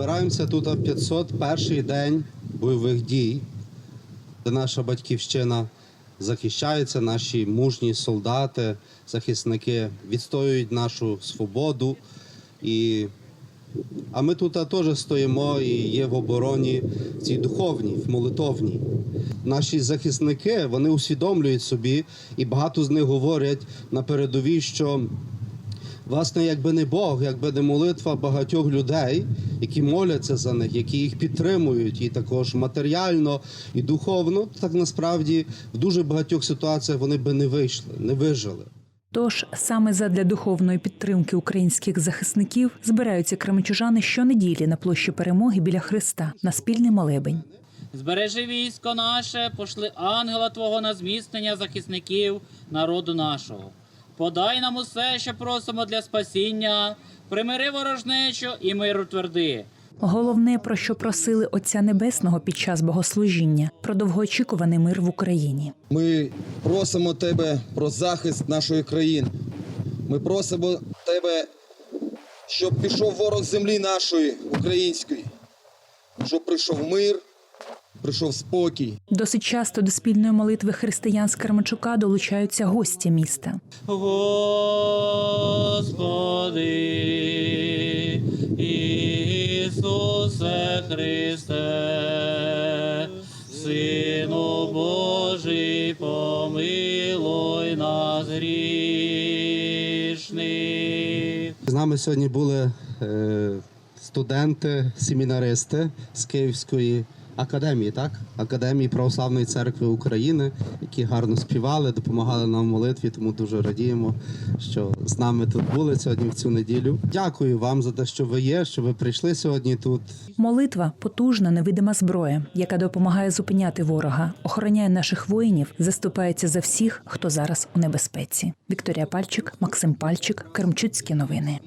Збираємося тут в 501 день бойових дій, де наша батьківщина захищається, наші мужні солдати, захисники відстоюють нашу свободу. І... А ми тут теж стоїмо і є в обороні цій духовній, в молитовній. Наші захисники вони усвідомлюють собі, і багато з них говорять на передовій, що Власне, якби не Бог, якби не молитва багатьох людей, які моляться за них, які їх підтримують, і також матеріально і духовно, так насправді в дуже багатьох ситуаціях вони би не вийшли, не вижили. Тож саме задля духовної підтримки українських захисників збираються кременчужани щонеділі на площі перемоги біля Христа на спільний молебень. Збережи військо наше, пошли ангела Твого на зміцнення захисників народу нашого. Подай нам усе, що просимо для спасіння, примири ворожнечу і миру тверди. Головне, про що просили Отця Небесного під час богослужіння, про довгоочікуваний мир в Україні. Ми просимо тебе про захист нашої країни. Ми просимо тебе, щоб пішов ворог землі нашої української, щоб прийшов мир, прийшов спокій. Досить часто до спільної молитви християн з Кременчука долучаються гості міста. Господи, Ісусе Христе, Сину Божий, помилуй нас грішних. З нами сьогодні були е, студенти, семінаристи з Київської академії, так? Академії Православної церкви України, які гарно співали, допомагали нам в молитві, тому дуже радіємо, що з нами тут були сьогодні в цю неділю. Дякую вам за те, що ви є, що ви прийшли сьогодні тут. Молитва потужна невидима зброя, яка допомагає зупиняти ворога, охороняє наших воїнів, заступається за всіх, хто зараз у небезпеці. Вікторія Пальчик, Максим Пальчик, Кремчуцькі новини.